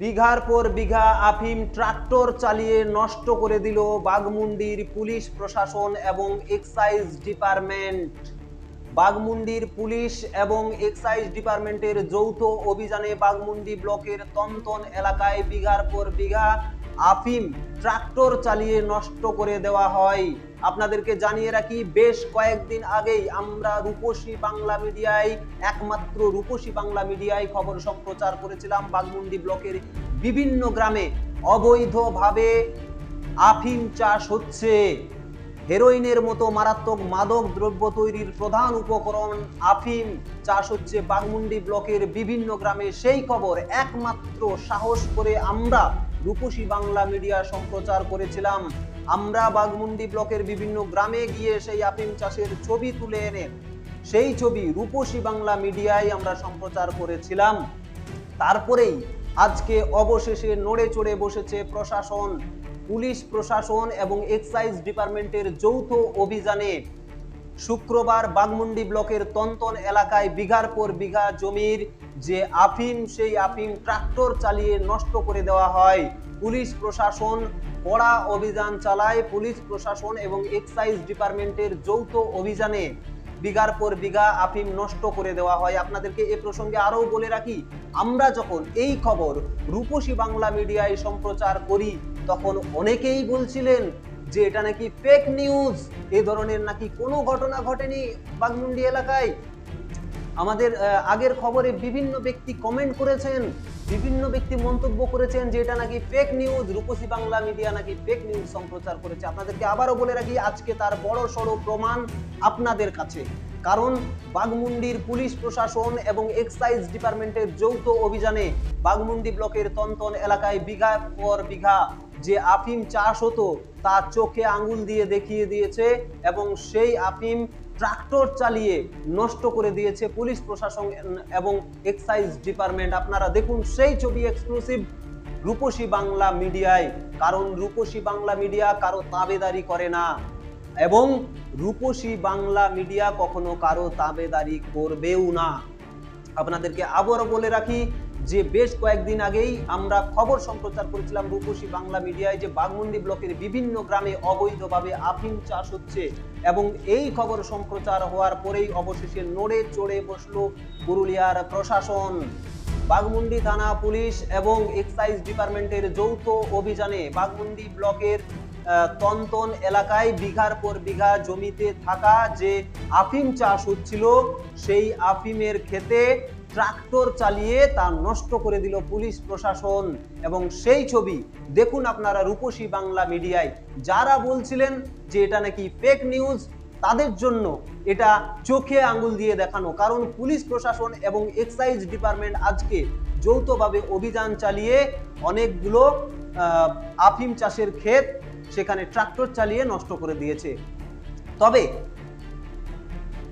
বিঘার পর বিঘা আফিম ট্রাক্টর চালিয়ে নষ্ট করে দিল বাগমুন্ডির পুলিশ প্রশাসন এবং এক্সাইজ ডিপার্টমেন্ট। বাগমুন্ডির পুলিশ এবং এক্সাইজ ডিপার্টমেন্টের যৌথ অভিযানে বাগমুন্ডি ব্লকের তন্তন এলাকায় বিঘার পর বিঘা আফিম ট্রাক্টর চালিয়ে নষ্ট করে দেওয়া হয়। আপনাদেরকে জানিয়ে রাখি, বেশ কয়েকদিন আগেই আমরা রূপসী বাংলা মিডিয়ায়, একমাত্র রূপসী বাংলা মিডিয়ায় খবর সম্প্রচার করেছিলাম বাগমুন্ডি ব্লকের বিভিন্ন গ্রামে। অবৈধভাবে আফিম চাষ হচ্ছে। হেরোইনের মতো মারাত্মক মাদক দ্রব্য তৈরির প্রধান উপকরণ আফিম। চাষ হচ্ছে বাগমুন্ডি ব্লকের বিভিন্ন গ্রামে। সেই খবর একমাত্র সাহস করে আমরা রূপসী বাংলা মিডিয়া সম্প্রচার করেছিলাম। আমরা বাগমুন্ডি ব্লকের বিভিন্ন গ্রামে গিয়ে সেই আফিম চাষের ছবি তুলে এনে, সেই ছবি রূপসী বাংলা মিডিয়ায় আমরা সম্প্রচার করেছিলাম। তারপরেই আজকে অবশেষে নড়ে চড়ে বসেছে প্রশাসন, পুলিশ প্রশাসন এবং এক্সাইজ ডিপার্টমেন্টের যৌথ অভিযানে। শুক্রবার বাগমুন্ডি ব্লকের তন্তন এলাকায় বিঘার পর বিঘা জমির যে আফিম, সেই আফিম ট্রাক্টর চালিয়ে নষ্ট করে দেওয়া হয়। পুলিশ প্রশাসন কড়া অভিযান চালায়। পুলিশ প্রশাসন এবং এক্সাইজ ডিপার্টমেন্টের যৌথ অভিযানে বিঘার পর বিঘা আফিম নষ্ট করে দেওয়া হয়। আপনাদেরকে এ প্রসঙ্গে আরও বলে রাখি, আমরা যখন এই খবর রূপসী বাংলা মিডিয়ায় সম্প্রচার করি, তখন অনেকেই বলছিলেন যে এটা নাকি ফেক নিউজ এ ধরনের নাকি কোনো ঘটনা ঘটেনি বাগমুন্ডি এলাকায়। আমাদের আগের খবরে বিভিন্ন ব্যক্তি কমেন্ট করেছেন, বিভিন্ন ব্যক্তি মন্তব্য করেছেন যে এটা নাকি fake news Rupasi Bangla media নাকি ফেক নিউজ সম্প্রচার করেছে। আপনাদেরকে আবারও বলে রাখি, আজকে তার বড় সড়ো প্রমাণ আপনাদের কাছে। কারণ বাগমুন্ডির পুলিশ প্রশাসন এবং এক্সাইজ ডিপার্টমেন্টের যৌথ অভিযানে বাগমুন্ডি ব্লকের তন্তন এলাকায় বিঘা পর বিঘা যে আফিম চাষ হতো, তা চোখে আঙ্গুল দিয়ে দেখিয়ে দিয়েছে এবং সেই আফিম ট্রাক্টর চালিয়ে নষ্ট করে দিয়েছে পুলিশ প্রশাসন এবং এক্সাইজ ডিপার্টমেন্ট। আপনারা দেখুন সেই ছবি এক্সক্লুসিভ রূপসী বাংলা মিডিয়ায়। কারণ রূপসী বাংলা মিডিয়া কারও তাবেদারি করে না। এবং রূপসী বাংলা মিডিয়া কখনো কারও তাবেদারি করবেও না। আপনাদেরকে আবারও বলে রাখি যে বেশ কয়েকদিন আগেই আমরা খবর সম্প্রচার করেছিলাম রূপসী বাংলা মিডিয়ায় যে বাগমুন্ডি ব্লকের বিভিন্ন গ্রামে অবৈধভাবে আফিম চাষ হচ্ছে এবং এই খবর সম্প্রচার হওয়ার পরেই অবশেষে নড়ে চড়ে বসল পুরুলিয়ার প্রশাসন। বাগমুন্ডি থানা পুলিশ এবং এক্সাইজ ডিপার্টমেন্টের যৌথ অভিযানে বাগমুন্ডি ব্লকের তন্তন এলাকায় বিঘার পর বিঘা জমিতে থাকা যে আফিম চাষ হচ্ছিল, সেই আফিমের ক্ষেতে ট্রাক্টর চালিয়ে তা নষ্ট করে দিল পুলিশ প্রশাসন। এবং সেই ছবি দেখুন আপনারা রূপসী বাংলা মিডিয়ায়। যারা বলছিলেন যে এটা নাকি ফেক নিউজ তাদের জন্য এটা চোখে আঙ্গুল দিয়ে দেখানো। কারণ পুলিশ প্রশাসন এবং এক্সাইজ ডিপার্টমেন্ট আজকে যৌথভাবে অভিযান চালিয়ে অনেকগুলো আফিম চাষের ক্ষেত সেখানে ট্রাক্টর চালিয়ে নষ্ট করে দিয়েছে। তবে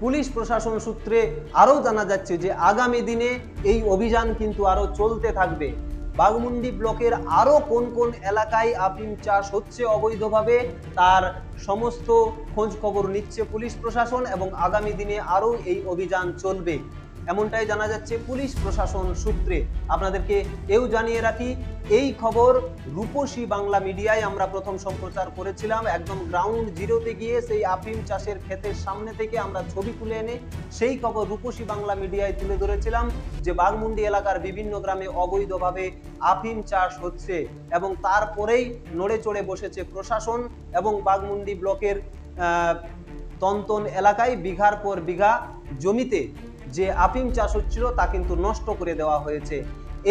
পুলিশ প্রশাসন সূত্রে আরও জানা যাচ্ছে যে আগামী দিনে এই অভিযান কিন্তু আরও চলতে থাকবে। বাগমুন্ডি ব্লকের আরও কোন কোন এলাকায় আফিম চাষ হচ্ছে অবৈধভাবে, তার সমস্ত খোঁজ খবর নিচ্ছে পুলিশ প্রশাসন এবং আগামী দিনে আরও এই অভিযান চলবে। এমনটাই জানা যাচ্ছে পুলিশ প্রশাসন সূত্রে। আপনাদেরকে এও জানিয়ে রাখি, এই খবর রূপসী বাংলা মিডিয়ায় আমরা প্রথম সম্প্রচার করেছিলাম। একদম গ্রাউন্ড জিরোতে গিয়ে সেই আফিম চাষের ক্ষেতের সামনে থেকে আমরা ছবি তুলে এনে সেই খবর রূপসী বাংলা মিডিয়ায় তুলে ধরেছিলাম যে বাগমুন্ডি এলাকার বিভিন্ন গ্রামে অবৈধভাবে আফিম চাষ হচ্ছে এবং তারপরেই নড়ে চড়ে বসেছে প্রশাসন এবং বাগমুন্ডি ব্লকের তন্তন এলাকায় বিঘার পর বিঘা জমিতে যে আফিম চাষ হচ্ছিল তা কিন্তু নষ্ট করে দেওয়া হয়েছে।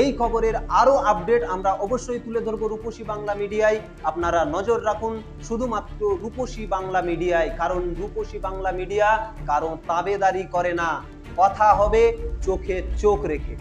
এই খবরের আরও আপডেট আমরা অবশ্যই তুলে ধরব রূপসী বাংলা মিডিয়ায়। আপনারা নজর রাখুন, শুধুমাত্র রূপসী বাংলা মিডিয়ায়, কারণ রূপসী বাংলা মিডিয়া কারণ তাবেদারি করে না। কথা হবে চোখে চোখ রেখে।